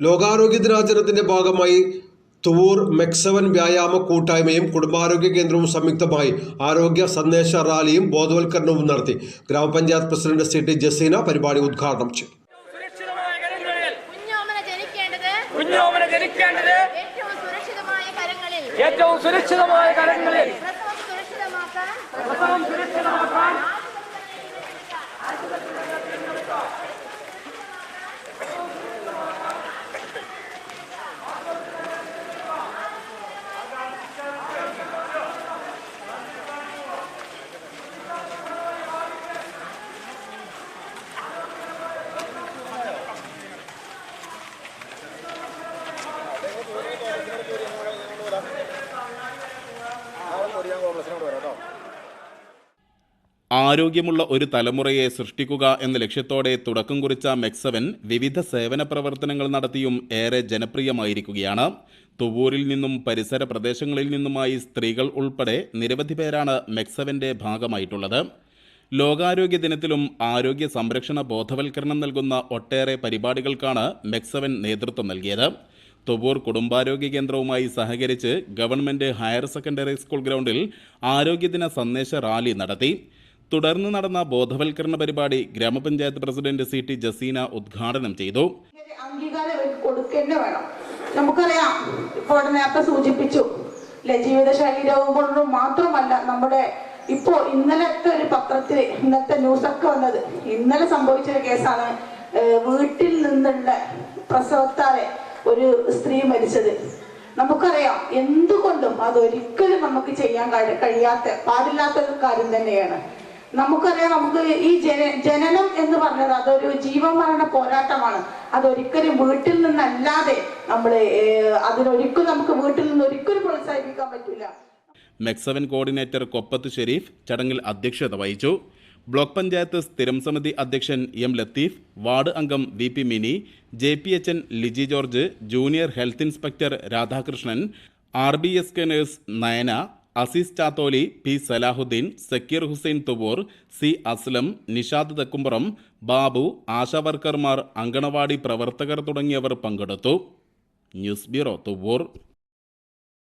ലോകാരോഗ്യ ദിനാചരണത്തിന്റെ ഭാഗമായി തുവൂർ മെക്സവൻ വ്യായാമ കൂട്ടായ്മയും കുടുംബാരോഗ്യ കേന്ദ്രവും സംയുക്തമായി ആരോഗ്യ സന്ദേശ റാലിയും ബോധവൽക്കരണവും നടത്തി. ഗ്രാമപഞ്ചായത്ത് പ്രസിഡന്റ് സി ടി ജസീന പരിപാടി ഉദ്ഘാടനം ചെയ്തു. ഏറ്റവും സുരക്ഷിതമായ കരങ്ങളിൽ ഏറ്റവും സുരക്ഷിതമായ കരങ്ങളിൽ പ്രസവം സുരക്ഷിതമാക്കാൻ പ്രസവം സുരക്ഷിതമാക്കാൻ ആരോഗ്യമുള്ള ഒരു തലമുറയെ സൃഷ്ടിക്കുക എന്ന ലക്ഷ്യത്തോടെ തുടക്കം കുറിച്ച മെക്സവൻ വിവിധ സേവന പ്രവർത്തനങ്ങൾ നടത്തിയും ഏറെ ജനപ്രിയമായിരിക്കുകയാണ്. തുവൂരിൽ നിന്നും പരിസര പ്രദേശങ്ങളിൽ നിന്നുമായി സ്ത്രീകൾ ഉൾപ്പെടെ നിരവധി പേരാണ് മെക്സവന്റെ ഭാഗമായിട്ടുള്ളത്. ലോകാരോഗ്യ ദിനത്തിലും ആരോഗ്യ സംരക്ഷണ ബോധവൽക്കരണം നൽകുന്ന ഒട്ടേറെ പരിപാടികൾക്കാണ് മെക്സവൻ നേതൃത്വം നൽകിയത്. തുവൂർ കുടുംബാരോഗ്യ കേന്ദ്രവുമായി സഹകരിച്ച് ഗവൺമെന്റ് ഹയർ സെക്കൻഡറി സ്കൂൾ ഗ്രൗണ്ടിൽ ആരോഗ്യദിന സന്ദേശ റാലി നടത്തി. തുടർന്ന് നടന്ന ബോധവൽക്കരണ പരിപാടി ഗ്രാമപഞ്ചായത്ത് പ്രസിഡന്റ് സി ടി ജസീന ഉദ്ഘാടനം ചെയ്തു. നമുക്കറിയാം സൂചിപ്പിച്ചു ജീവിതശൈലി രോഗം മാത്രമല്ല നമ്മുടെ ഇപ്പോ ഇന്നലത്തെ ഒരു പത്രത്തിൽ ഇന്നത്തെ ന്യൂസ് ഒക്കെ വന്നത്. ഇന്നലെ സംഭവിച്ചൊരു കേസാണ് വീട്ടിൽ നിന്നുള്ള പ്രസവത്താലെ ഒരു സ്ത്രീ മരിച്ചത്. നമുക്കറിയാം എന്തുകൊണ്ടും അതൊരിക്കലും നമുക്ക് ചെയ്യാൻ കഴിയാത്ത പാടില്ലാത്ത കാര്യം തന്നെയാണ്. നമുക്കറിയാം നമുക്ക് ഈ ജന ജനനം എന്ന് പറഞ്ഞത് അതൊരു ജീവമരണ പോരാട്ടമാണ്. അതൊരിക്കലും വീട്ടിൽ നിന്നല്ലാതെ നമ്മൾ അതിനൊരിക്കലും നമുക്ക് വീട്ടിൽ നിന്ന് ഒരിക്കലും പ്രോത്സാഹിപ്പിക്കാൻ പറ്റില്ല മെക്സവൻ കോർഡിനേറ്റർ കൊപ്പത്ത് ഷെരീഫ് ചടങ്ങിൽ അധ്യക്ഷത വഹിച്ചു. ബ്ലോക്ക് പഞ്ചായത്ത് സ്ഥിരം സമിതി അധ്യക്ഷൻ എം ലത്തീഫ് വാർഡ് അംഗം V P Mini J P H N Liji George junior health inspector Radhakrishnan R B S K nurse Nayana Azeez Chatholi P Salahuddin Zakir Hussain Thuvvur C Aslam Nishad Thekkumpuram Babu ആശാവർക്കർമാർ anganwadi പ്രവർത്തകർ തുടങ്ങിയവർ പങ്കെടുത്തു. News bureau Thuvvur.